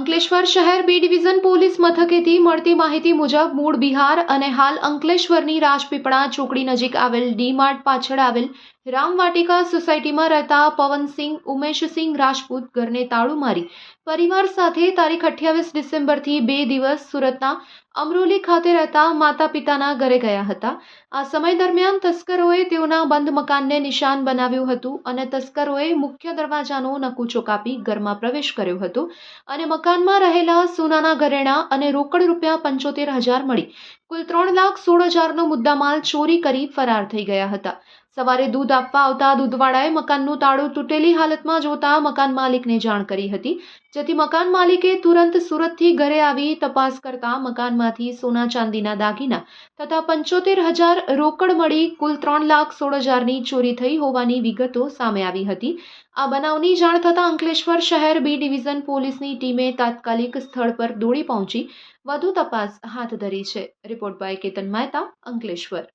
અંકલેશ્વર શહેર B division police મથકેથી મળતી માહિતી મુજબ મૂળ બિહાર અને હાલ અંકલેશ્વરની રાજપીપળા ચોકડી નજીક આવેલ ડી માર્ટ પાછળ આવેલ રામવાટિકા સોસાયટીમાં રહેતા પવનસિંહ, ઉમેશસિંહ રાજપૂત ઘરને તાળું મારી પરિવાર સાથે તારીખ અઠ્યાવીસ ડિસેમ્બરથી બે દિવસ સુરતના અમરોલી ખાતે રહેતા માતા પિતાના ઘરે ગયા હતા. આ સમય દરમિયાન તસ્કરોએ તેઓના બંધ મકાનને નિશાન બનાવ્યું હતું અને તસ્કરોએ મુખ્ય દરવાજાનો નકુચો કાપી ઘરમાં પ્રવેશ કર્યો હતો અને મકાનમાં રહેલા સોનાના ઘરેણાં અને રોકડ રૂપિયા પંચોતેર હજાર મળી. કુલ ત્રણ લાખ સોળ હજારનો મુદ્દામાલ ચોરી કરી ફરાર થઈ ગયા હતા. સવારે દૂધ આપવા આવતા દૂધવાળાએ મકાનનું તાળું તૂટેલી હાલતમાં જોતા મકાન માલિકને જાણ કરી હતી. જેથી મકાન માલિકે તુરંત સુરતથી ઘરે આવી તપાસ કરતા મકાનમાંથી સોના ચાંદીના દાગીના તથા પંચોતેર હજાર રોકડ મળી કુલ ત્રણ લાખ સોળ હજારની ચોરી થઈ હોવાની વિગતો સામે આવી હતી. આ બનાવની જાણ થતાં અંકલેશ્વર શહેર બી ડિવિઝન પોલીસની ટીમે તાત્કાલિક સ્થળ પર દોડી પહોંચી વધુ તપાસ હાથ ધરી છે રિપોર્ટ બાય કેતન મહેતા અંકલેશ્વર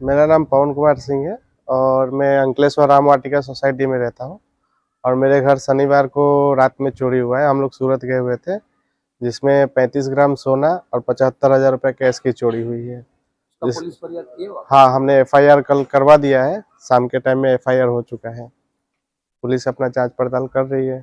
मेरा नाम पवन कुमार सिंह है और मैं अंकलेश्वर राम वाटिका सोसाइटी में रहता हूँ और मेरे घर शनिवार को रात में चोरी हुआ है हम लोग सूरत गए हुए थे जिसमें पैंतीस ग्राम सोना और पचहत्तर हजार रुपये कैश की चोरी हुई है उसका जिस- पुलिस फरियाद किए हो? हाँ हमने एफआईआर कल करवा दिया है शाम के टाइम में एफआईआर हो चुका है पुलिस अपना जांच पड़ताल कर रही है